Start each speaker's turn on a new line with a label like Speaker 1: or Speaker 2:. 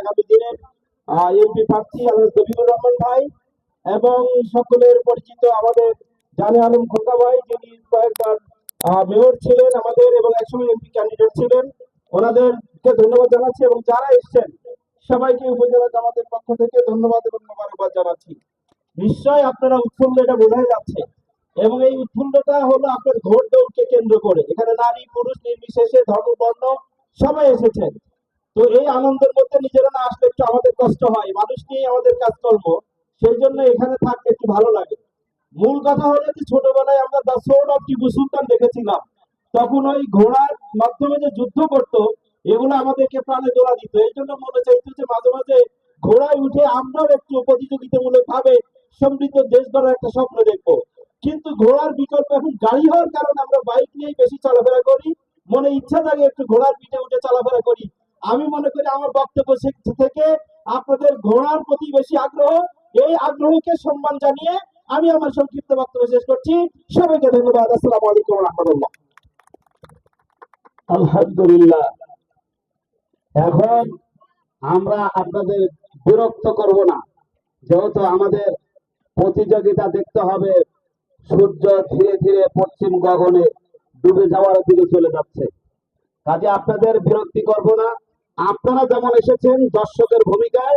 Speaker 1: আগামী দিনের এমপি প্রার্থী আমাদের রহমান ভাই এবং সকলের পরিচিত আমাদের জানে আলম খোকা ভাই, যিনি কয়েকবার মেয়র ছিলেন আমাদের এবং একসময় এমপি ক্যান্ডিডেট ছিলেন। ওনাদেরকে ধন্যবাদ জানাচ্ছি এবং যারা এসছেন, সবাইকে উপজেলা জামাতের পক্ষ থেকে ধন্যবাদ এবং মোবারকবাদ জানাচ্ছি। নিশ্চয় আপনারা উৎফুল্ল এটা বোঝাই যাচ্ছে। এবং এই উৎফুল্লতা হলো আপনার ভোট দৌড়কে কেন্দ্র করে। এখানে নারী, পুরুষ, নির্বিশেষে ধর্ম, বর্ণ সবাই এসেছেন। তো এই আনন্দের মধ্যে নিজেরা না আসলে একটু আমাদের কষ্ট হয়। মানুষ নিয়ে আমাদের কাজকর্ম। সেই জন্য এখানে থাকতে একটু ভালো লাগে। মূল কথা হলো যে ছোটবেলায় আমরা the sword of Tipu Sultan দেখেছিলাম। তখন ওই ঘোড়ার মাধ্যমে যে যুদ্ধ করতো, এগুলো আমাদেরকে প্রাণে দোলা দিত। এই জন্য মনে চাইতো যে মাঝে মাঝে ঘোড়ায় উঠে আমরাও একটু প্রতিযোগিতামূলক ভাবে সমৃদ্ধ দেশ গড়ার একটা স্বপ্ন দেখব। কিন্তু ঘোড়ার বিকল্প এখন গাড়ি হওয়ার কারণে আমরা বাইক নিয়েই বেশি চলাফেরা করি। মনে ইচ্ছা থাকে একটু ঘোড়ার পিঠে উঠে চলাফেরা করি। আমি মনে করি আমার বক্তব্য থেকে আপনাদের ঘোড়ার প্রতি বেশি আগ্রহ। এই আগ্রহকে সম্মান জানিয়ে আমি আমার সংক্ষিপ্ত বক্তব্য শেষ করছি। সবাইকে ধন্যবাদ। আসসালামু আলাইকুম রহমতুল্লাহ।
Speaker 2: আলহামদুলিল্লাহ। এখন আমরা আপনাদের বিরক্ত করব না। যেহেতু আমাদের প্রতিযোগিতা দেখতে হবে, সূর্য ধীরে ধীরে পশ্চিম গগনে ডুবে যাওয়ার দিকে চলে যাচ্ছে। কাজে আপনাদের বিরক্তি করব না। আপনারা যেমন এসেছেন দর্শকের ভূমিকায়